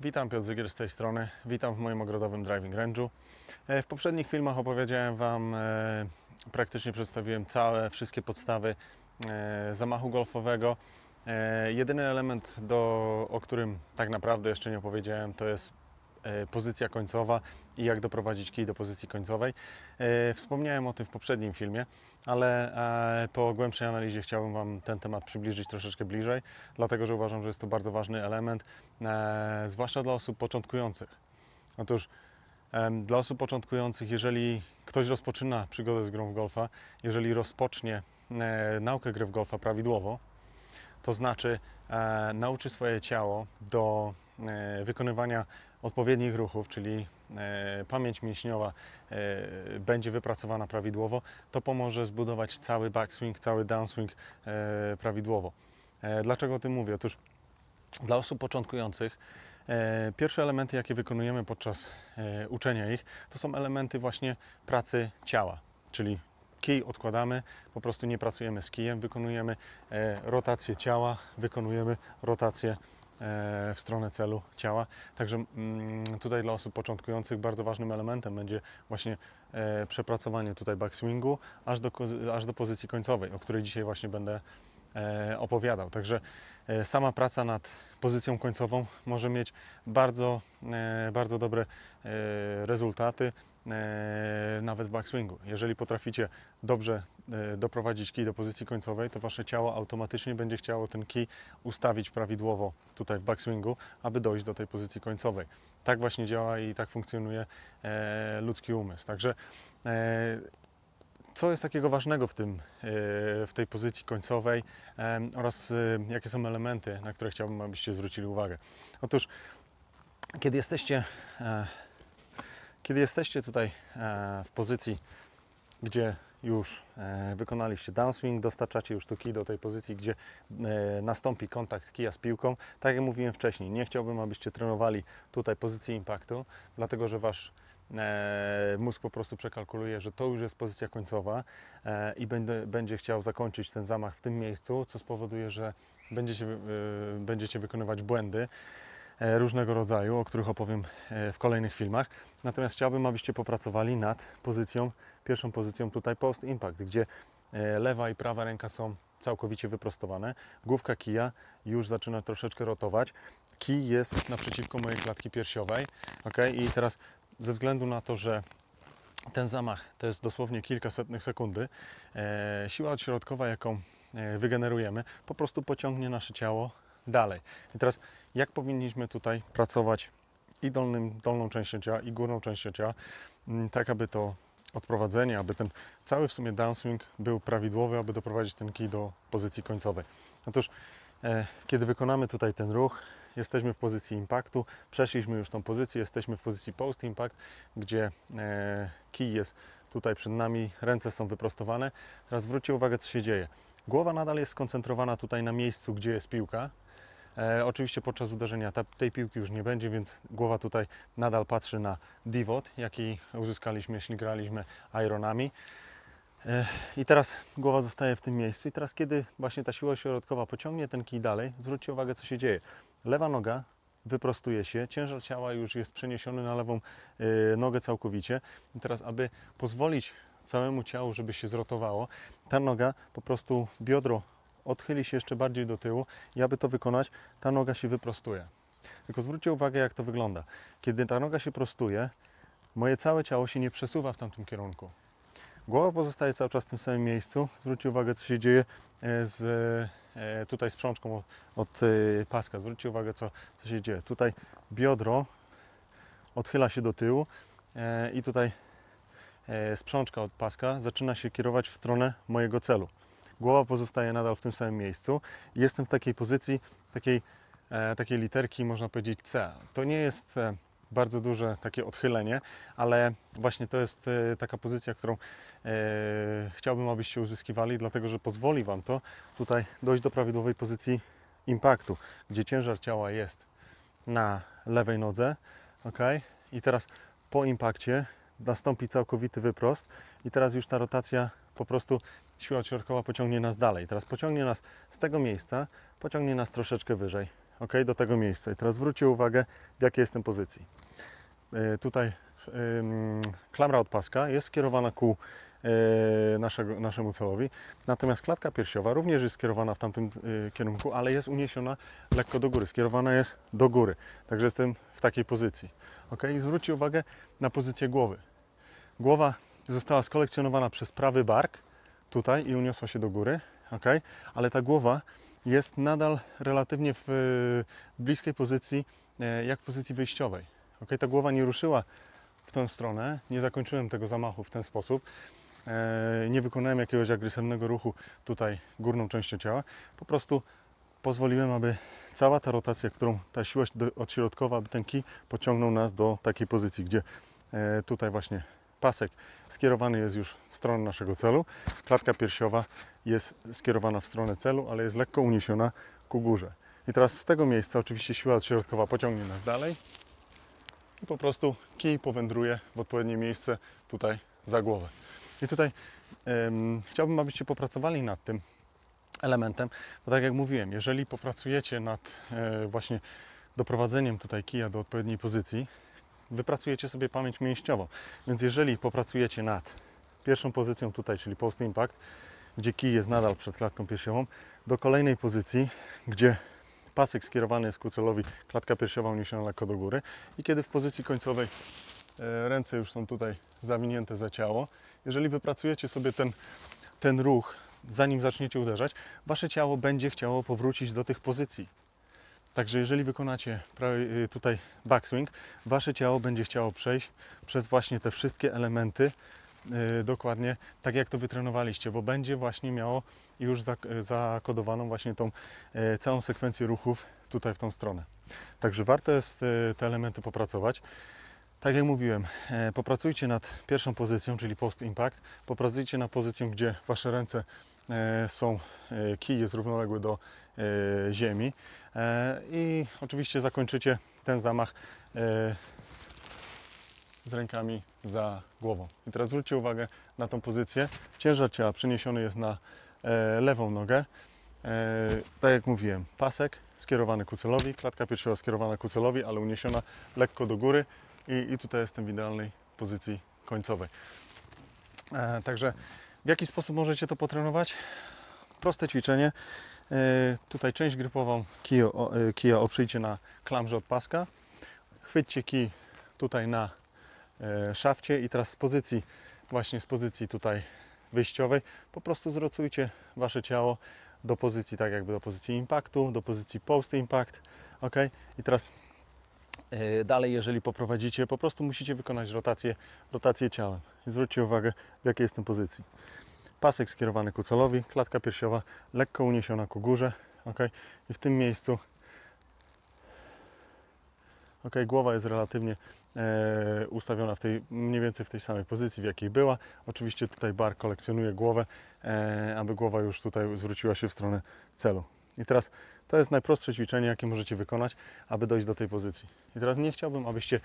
Witam, Piotr Zygier z tej strony. Witam w moim ogrodowym driving range'u. E, W poprzednich filmach opowiedziałem Wam, e, praktycznie przedstawiłem całe, wszystkie podstawy e, zamachu golfowego. Jedyny element, do, o którym tak naprawdę jeszcze nie opowiedziałem, to jest pozycja końcowa i jak doprowadzić kij do pozycji końcowej. E, Wspomniałem o tym w poprzednim filmie, ale e, po głębszej analizie chciałbym Wam ten temat przybliżyć troszeczkę bliżej, dlatego że uważam, że jest to bardzo ważny element, e, zwłaszcza dla osób początkujących. Otóż dla osób początkujących, jeżeli ktoś rozpoczyna przygodę z grą w golfa, jeżeli rozpocznie e, naukę gry w golfa prawidłowo, to znaczy e, nauczy swoje ciało do e, wykonywania odpowiednich ruchów, czyli e, pamięć mięśniowa e, będzie wypracowana prawidłowo, to pomoże zbudować cały backswing, cały downswing e, prawidłowo. E, dlaczego o tym mówię? Otóż dla osób początkujących e, pierwsze elementy, jakie wykonujemy podczas e, uczenia ich, to są elementy właśnie pracy ciała, czyli kij odkładamy, po prostu nie pracujemy z kijem, wykonujemy e, rotację ciała, wykonujemy rotację e, w stronę celu ciała. Także mm, tutaj dla osób początkujących bardzo ważnym elementem będzie właśnie e, przepracowanie tutaj backswingu aż do, aż do pozycji końcowej, o której dzisiaj właśnie będę e, opowiadał. Także e, sama praca nad pozycją końcową może mieć bardzo, e, bardzo dobre e, rezultaty e, nawet w backswingu. Jeżeli potraficie dobrze e, doprowadzić kij do pozycji końcowej, to wasze ciało automatycznie będzie chciało ten kij ustawić prawidłowo tutaj w backswingu, aby dojść do tej pozycji końcowej. Tak właśnie działa i tak funkcjonuje e, ludzki umysł. Także e, co jest takiego ważnego w, tym, e, w tej pozycji końcowej oraz e, jakie są elementy, na które chciałbym, abyście zwrócili uwagę. Otóż, kiedy jesteście, e, kiedy jesteście tutaj e, w pozycji, gdzie już e, wykonaliście downswing, dostarczacie już tu kij do tej pozycji, gdzie e, nastąpi kontakt kija z piłką. Tak jak mówiłem wcześniej, nie chciałbym, abyście trenowali tutaj pozycję impaktu, dlatego że wasz e, mózg po prostu przekalkuluje, że to już jest pozycja końcowa e, i będę, będzie chciał zakończyć ten zamach w tym miejscu, co spowoduje, że będziecie, e, będziecie wykonywać błędy różnego rodzaju, o których opowiem e, w kolejnych filmach. Natomiast chciałbym, abyście popracowali nad pozycją, pierwszą pozycją tutaj post impact, gdzie e, lewa i prawa ręka są całkowicie wyprostowane. Główka kija już zaczyna troszeczkę rotować. Kij jest naprzeciwko mojej klatki piersiowej. ok? I teraz ze względu na to, że ten zamach to jest dosłownie kilka setnych sekundy, e, siła odśrodkowa, jaką e, wygenerujemy, po prostu pociągnie nasze ciało dalej. I teraz jak powinniśmy tutaj pracować i dolnym, dolną częścią ciała, i górną częścią ciała, mm, tak aby to odprowadzenie, aby ten cały w sumie downswing był prawidłowy, aby doprowadzić ten kij do pozycji końcowej. Otóż, e, kiedy wykonamy tutaj ten ruch, jesteśmy w pozycji impaktu, przeszliśmy już tą pozycję, jesteśmy w pozycji post impact, gdzie e, kij jest tutaj przed nami, ręce są wyprostowane. Teraz zwróćcie uwagę, co się dzieje. Głowa nadal jest skoncentrowana tutaj na miejscu, gdzie jest piłka. E, oczywiście podczas uderzenia ta, tej piłki już nie będzie, więc głowa tutaj nadal patrzy na divot, jaki uzyskaliśmy, jeśli graliśmy ironami. E, I teraz głowa zostaje w tym miejscu. I teraz, kiedy właśnie ta siła środkowa pociągnie ten kij dalej, zwróćcie uwagę, co się dzieje. Lewa noga wyprostuje się, ciężar ciała już jest przeniesiony na lewą e, nogę całkowicie. I teraz, aby pozwolić całemu ciału, żeby się zrotowało, ta noga po prostu biodro odchyli się jeszcze bardziej do tyłu i aby to wykonać, ta noga się wyprostuje. Tylko zwróćcie uwagę, jak to wygląda. Kiedy ta noga się prostuje, moje całe ciało się nie przesuwa w tamtym kierunku. Głowa pozostaje cały czas w tym samym miejscu. Zwróćcie uwagę, co się dzieje e, z, e, tutaj z prążką od, e, paska. Zwróćcie uwagę, co, co się dzieje. Tutaj biodro odchyla się do tyłu i tutaj sprzączka od paska zaczyna się kierować w stronę mojego celu. Głowa pozostaje nadal w tym samym miejscu. Jestem w takiej pozycji, takiej, e, takiej literki, można powiedzieć C. To nie jest e, bardzo duże takie odchylenie, ale właśnie to jest e, taka pozycja, którą e, chciałbym, abyście uzyskiwali, dlatego że pozwoli Wam to tutaj dojść do prawidłowej pozycji impaktu, gdzie ciężar ciała jest na lewej nodze, ok? I teraz po impakcie nastąpi całkowity wyprost i teraz już ta rotacja po prostu siła odśrodkowa pociągnie nas dalej. Teraz pociągnie nas z tego miejsca, pociągnie nas troszeczkę wyżej, ok, do tego miejsca. I teraz zwróćcie uwagę, w jakiej jestem pozycji. E, Tutaj ym, klamra od paska jest skierowana ku e, naszego, naszemu celowi, natomiast klatka piersiowa również jest skierowana w tamtym e, kierunku, ale jest uniesiona lekko do góry, skierowana jest do góry. Także jestem w takiej pozycji. Ok, i zwróćcie uwagę na pozycję głowy. Głowa została skolekcjonowana przez prawy bark tutaj i uniosła się do góry, ok, ale ta głowa jest nadal relatywnie w bliskiej pozycji, e, jak w pozycji wyjściowej. Ok, ta głowa nie ruszyła w tę stronę, nie zakończyłem tego zamachu w ten sposób, e, nie wykonałem jakiegoś agresywnego ruchu tutaj górną częścią ciała, po prostu pozwoliłem, aby cała ta rotacja, którą ta siła odśrodkowa, aby ten kij pociągnął nas do takiej pozycji, gdzie e, tutaj właśnie pasek skierowany jest już w stronę naszego celu, klatka piersiowa jest skierowana w stronę celu, ale jest lekko uniesiona ku górze. I teraz z tego miejsca oczywiście siła odśrodkowa pociągnie nas dalej i po prostu kij powędruje w odpowiednie miejsce tutaj za głowę. I tutaj em, chciałbym, abyście popracowali nad tym elementem, bo tak jak mówiłem, jeżeli popracujecie nad e, właśnie doprowadzeniem tutaj kija do odpowiedniej pozycji, wypracujecie sobie pamięć mięśniową. Więc jeżeli popracujecie nad pierwszą pozycją tutaj, czyli post impact, gdzie kij jest nadal przed klatką piersiową, do kolejnej pozycji, gdzie pasek skierowany jest ku celowi, klatka piersiowa uniesiona lekko do góry i kiedy w pozycji końcowej e, ręce już są tutaj zawinięte za ciało, jeżeli wypracujecie sobie ten, ten ruch, zanim zaczniecie uderzać, wasze ciało będzie chciało powrócić do tych pozycji. Także jeżeli wykonacie y, tutaj backswing, wasze ciało będzie chciało przejść przez właśnie te wszystkie elementy y, dokładnie tak jak to wytrenowaliście, bo będzie właśnie miało już zak- zakodowaną właśnie tą całą sekwencję ruchów tutaj w tą stronę. Także warto jest te elementy popracować. Tak jak mówiłem, popracujcie nad pierwszą pozycją, czyli post impact. Popracujcie nad pozycją, gdzie wasze ręce są, e, kij jest równoległy do e, ziemi E, i oczywiście zakończycie ten zamach e, z rękami za głową. I teraz zwróćcie uwagę na tą pozycję. Ciężar ciała przeniesiony jest na e, lewą nogę. E, tak jak mówiłem, pasek skierowany ku celowi, klatka piersiowa skierowana ku celowi, ale uniesiona lekko do góry i, i tutaj jestem w idealnej pozycji końcowej. E, także w jaki sposób możecie to potrenować? Proste ćwiczenie. E, tutaj część grypową kija, e, kija oprzyjcie na klamrze od paska. Chwyćcie kij tutaj na e, szafcie i teraz z pozycji, właśnie z pozycji tutaj wyjściowej, po prostu zrocujcie Wasze ciało do pozycji, tak jakby do pozycji impaktu, do pozycji post impact, ok? I teraz dalej, jeżeli poprowadzicie, po prostu musicie wykonać rotację, rotację ciałem. Zwróćcie uwagę, w jakiej jestem pozycji. Pasek skierowany ku celowi, klatka piersiowa lekko uniesiona ku górze, ok? I w tym miejscu Ok, głowa jest relatywnie e, ustawiona w tej, mniej więcej w tej samej pozycji, w jakiej była. Oczywiście tutaj bar kolekcjonuje głowę, e, aby głowa już tutaj zwróciła się w stronę celu. I teraz to jest najprostsze ćwiczenie, jakie możecie wykonać, aby dojść do tej pozycji. I teraz nie chciałbym, abyście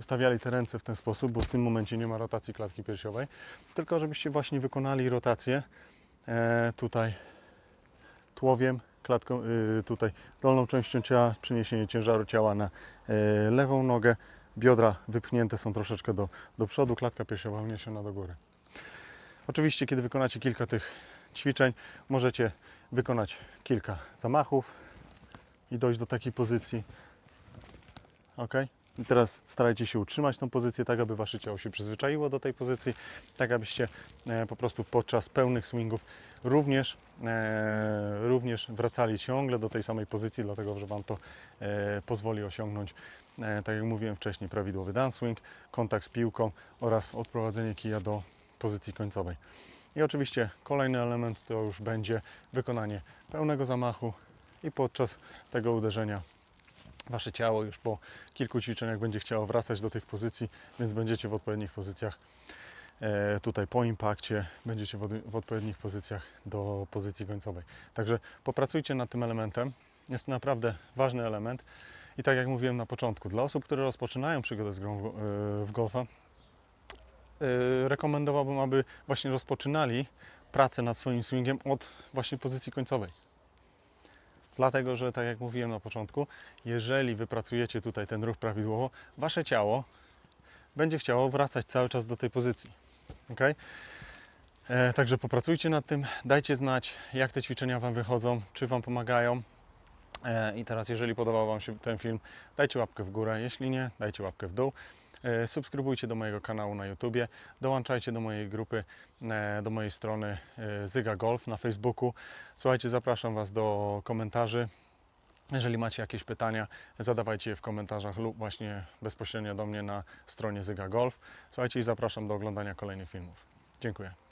ustawiali te ręce w ten sposób, bo w tym momencie nie ma rotacji klatki piersiowej, tylko żebyście właśnie wykonali rotację e, tutaj tułowiem, klatką, y, tutaj dolną częścią ciała, przeniesienie ciężaru ciała na e, lewą nogę, biodra wypchnięte są troszeczkę do, do przodu, klatka piersiowa uniesiona do góry. Oczywiście, kiedy wykonacie kilka tych ćwiczeń, możecie wykonać kilka zamachów i dojść do takiej pozycji. Ok? I teraz starajcie się utrzymać tą pozycję tak, aby wasze ciało się przyzwyczaiło do tej pozycji, tak abyście e, po prostu podczas pełnych swingów również, e, również wracali ciągle do tej samej pozycji, dlatego że Wam to e, pozwoli osiągnąć, tak jak mówiłem wcześniej, prawidłowy downswing, kontakt z piłką oraz odprowadzenie kija do pozycji końcowej. I oczywiście kolejny element to już będzie wykonanie pełnego zamachu i podczas tego uderzenia Wasze ciało już po kilku ćwiczeniach będzie chciało wracać do tych pozycji, więc będziecie w odpowiednich pozycjach e, tutaj po impakcie, będziecie w, od, w odpowiednich pozycjach do pozycji końcowej. Także popracujcie nad tym elementem. Jest naprawdę ważny element. I tak jak mówiłem na początku, dla osób, które rozpoczynają przygodę z grą w, e, golfa, rekomendowałbym, aby właśnie rozpoczynali pracę nad swoim swingiem od właśnie pozycji końcowej. Dlatego, że tak jak mówiłem na początku, jeżeli wypracujecie tutaj ten ruch prawidłowo, wasze ciało będzie chciało wracać cały czas do tej pozycji. ok? E, także popracujcie nad tym, dajcie znać, jak te ćwiczenia Wam wychodzą, czy Wam pomagają. E, I teraz, jeżeli podobał Wam się ten film, dajcie łapkę w górę, jeśli nie, dajcie łapkę w dół. E, Subskrybujcie do mojego kanału na YouTubie, dołączajcie do mojej grupy, e, do mojej strony e, Zyga Golf na Facebooku. Słuchajcie, zapraszam Was do komentarzy. Jeżeli macie jakieś pytania, zadawajcie je w komentarzach lub właśnie bezpośrednio do mnie na stronie Zyga Golf. Słuchajcie i zapraszam do oglądania kolejnych filmów. Dziękuję.